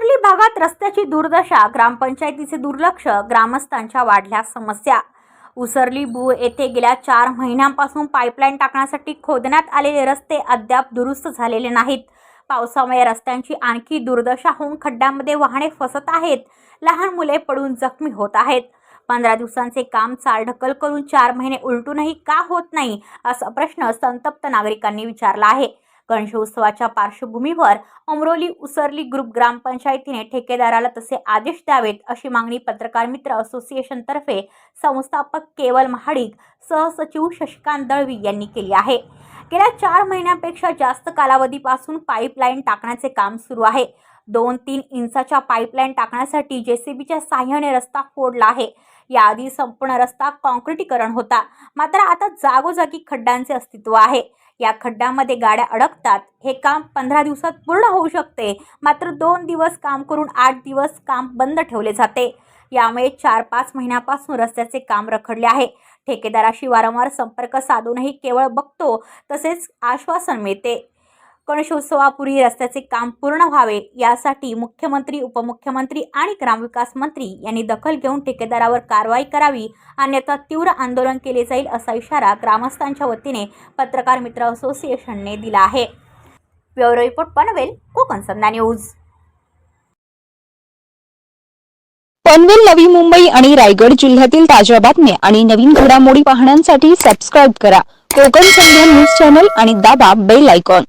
भागात रस्त्याची दुर्दशा ग्रामपंचायतीचे दुर्लक्ष ग्रामस्थांच्या वाढल्या समस्या. उसरली बू येथे गेल्या चार महिन्यांपासून पाईपलाईन टाकण्यासाठी खोदण्यात आलेले रस्ते अद्याप दुरुस्त झालेले नाहीत. पावसामुळे रस्त्यांची आणखी दुर्दशा होऊन खड्ड्यांमध्ये वाहने फसत आहेत. लहान मुले पडून जखमी होत आहेत. पंधरा दिवसांचे काम चालढकल करून चार महिने उलटूनही का होत नाही असा प्रश्न संतप्त नागरिकांनी विचारला आहे. गणेशोत्सवाच्या पार्श्वभूमीवर अमरोली उसरली ग्रुप ग्रामपंचायतीने ठेकेदाराला तसे आदेश द्यावेत अशी मागणी पत्रकार मित्र असोसिएशनतर्फे संस्थापक केवल महाडिक सहसचिव शशिकांत दळवी यांनी केली आहे. गेल्या चार महिन्यांपेक्षा जास्त कालावधीपासून पाईपलाईन टाकण्याचे काम सुरू आहे. दोन तीन इंचाच्या पाईपलाईन टाकण्यासाठी जेसीबीच्या साह्याने रस्ता फोडला आहे. याआधी संपूर्ण रस्ता कॉन्क्रिटीकरण होता. मात्र आता जागोजागी खड्ड्यांचे अस्तित्व आहे. या खड्ड्यामध्ये गाड्या अडकतात. हे काम पंधरा दिवसात पूर्ण होऊ शकते. मात्र दोन दिवस काम करून आठ दिवस काम बंद ठेवले जाते. यामुळे चार पाच महिन्यापासून रस्त्याचे काम रखडले आहे. ठेकेदाराशी वारंवार संपर्क साधूनही केवळ बघतो तसेच आश्वासन मिळते. गणेशोत्सवापूर्वी रस्त्याचे काम पूर्ण व्हावे यासाठी मुख्यमंत्री उपमुख्यमंत्री आणि ग्रामविकास मंत्री यांनी दखल घेऊन ठेकेदारावर कारवाई करावी अन्यथा तीव्र आंदोलन केले जाईल असा इशारा ग्रामस्थांच्या वतीने पत्रकार मित्र असोसिएशनने दिला आहे. Bureau report Panvel Konkan Sandhya news. Panvel Navi Mumbai आणि रायगड जिल्ह्यातील ताज्या बातम्या आणि नवीन घडामोडी पाहण्यासाठी सबस्क्राईब करा. कोकण संध्या न्यूज चॅनल आणि दाबा बेल आयकॉन